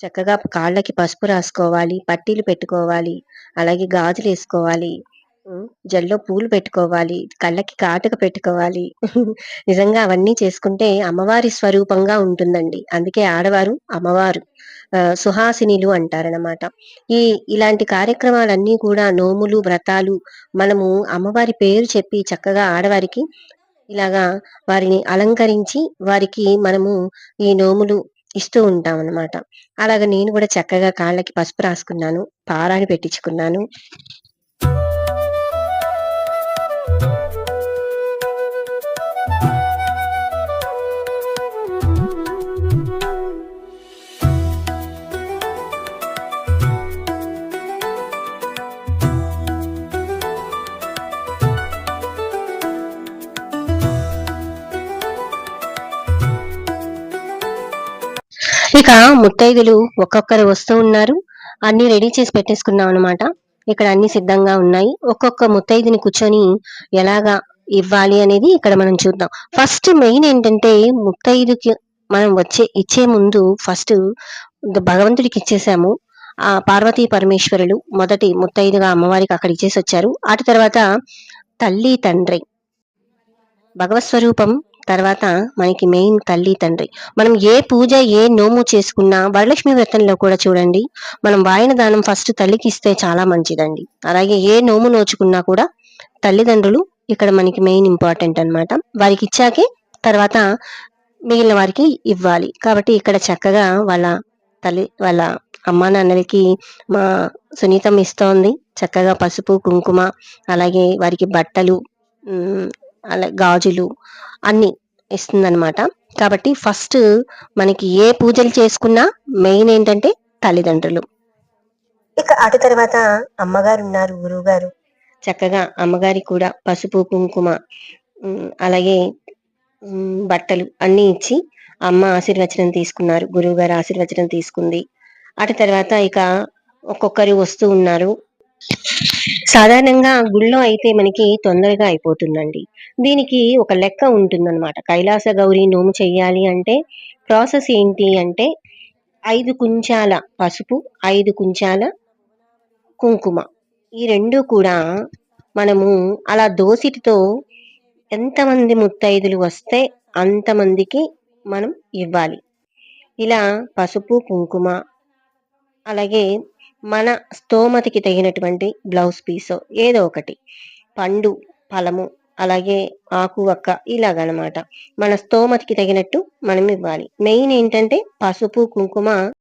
చక్కగా కాళ్ళకి పసుపు రాసుకోవాలి పట్టీలు పెట్టుకోవాలి అలాగే గాజులు వేసుకోవాలి జల్లో పూలు పెట్టుకోవాలి కళ్ళకి కాటుక పెట్టుకోవాలి. నిజంగా అవన్నీ చేసుకుంటే అమ్మవారి స్వరూపంగా ఉంటుందండి. అందుకే ఆడవారు అమ్మవారు సుహాసినిలు అంటారనమాట ఈ ఇలాంటి కార్యక్రమాలన్నీ కూడా నోములు వ్రతాలు మనము అమ్మవారి పేరు చెప్పి చక్కగా ఆడవారికి ఇలాగా వారిని అలంకరించి వారికి మనము ఈ నోములు ఇస్తూ ఉంటాం అన్నమాట అలాగ నేను కూడా చక్కగా కాళ్ళకి పసుపు రాసుకున్నాను పారాని పెట్టించుకున్నాను. ఇక ముత్తైదులు ఒక్కొక్కరు వస్తూ ఉన్నారు. అన్ని రెడీ చేసి పెట్టేసుకున్నాం అనమాట ఇక్కడ అన్ని సిద్ధంగా ఉన్నాయి. ఒక్కొక్క ముత్తైదుని కూర్చొని ఎలాగా ఇవ్వాలి అనేది ఇక్కడ మనం చూద్దాం. ఫస్ట్ మెయిన్ ఏంటంటే ముత్తైదుకి మనం వచ్చే ఇచ్చే ముందు ఫస్ట్ భగవంతుడికి ఇచ్చేసాము. ఆ పార్వతీ పరమేశ్వరులు మొదటి ముత్తైదుగా అమ్మవారికి అక్కడ ఇచ్చేసి వచ్చారు. అటు తర్వాత తల్లి తండ్రి. భగవత్ స్వరూపం తర్వాత మనకి మెయిన్ తల్లి తండ్రి. మనం ఏ పూజ ఏ నోము చేసుకున్నా వరలక్ష్మి వ్రతంలో కూడా చూడండి మనం వాయిన దానం ఫస్ట్ తల్లికి ఇస్తే చాలా మంచిదండి. అలాగే ఏ నోము నోచుకున్నా కూడా తల్లిదండ్రులు ఇక్కడ మనకి మెయిన్ ఇంపార్టెంట్ అన్నమాట. వారికి ఇచ్చాకే తర్వాత మిగిలిన వారికి ఇవ్వాలి. కాబట్టి ఇక్కడ చక్కగా వాళ్ళ తల్లి వాళ్ళ అమ్మా నాన్నలకి మా సునీతం ఇస్తోంది. చక్కగా పసుపు కుంకుమ అలాగే వారికి బట్టలు అలా గాజులు అన్ని ఇస్తుందన్నమాట. కాబట్టి ఫస్ట్ మనకి ఏ పూజలు చేసుకున్నా మెయిన్ ఏంటంటే తల్లిదండ్రులు. ఇక అటు తర్వాత అమ్మగారు ఉన్నారు గురువు గారు చక్కగా అమ్మగారి కూడా పసుపు కుంకుమ అలాగే బట్టలు అన్ని ఇచ్చి అమ్మ ఆశీర్వచనం తీసుకున్నారు గురువు గారు ఆశీర్వచనం తీసుకుంది. అటు తర్వాత ఇక ఒక్కొక్కరు వస్తూ ఉన్నారు. సాధారణంగా గుళ్ళో అయితే మనకి తొందరగా అయిపోతుందండి. దీనికి ఒక లెక్క ఉంటుందన్నమాట. కైలాస గౌరి నోము చెయ్యాలి అంటే ప్రాసెస్ ఏంటి అంటే ఐదు కుంచాల పసుపు ఐదు కుంచాల కుంకుమ. ఈ రెండు కూడా మనము అలా దోసిటితో ఎంతమంది ముత్తైదులు వస్తే అంతమందికి మనం ఇవ్వాలి. ఇలా పసుపు కుంకుమ అలాగే మన స్తోమతికి తగినటువంటి బ్లౌజ్ పీస్ ఏదో ఒకటి. పండు ఫలము అలాగే ఆకు వక్క ఇలాగనమాట. మన స్తోమతికి తగినట్టు మనం ఇవ్వాలి. మెయిన్ ఏంటంటే పసుపు కుంకుమ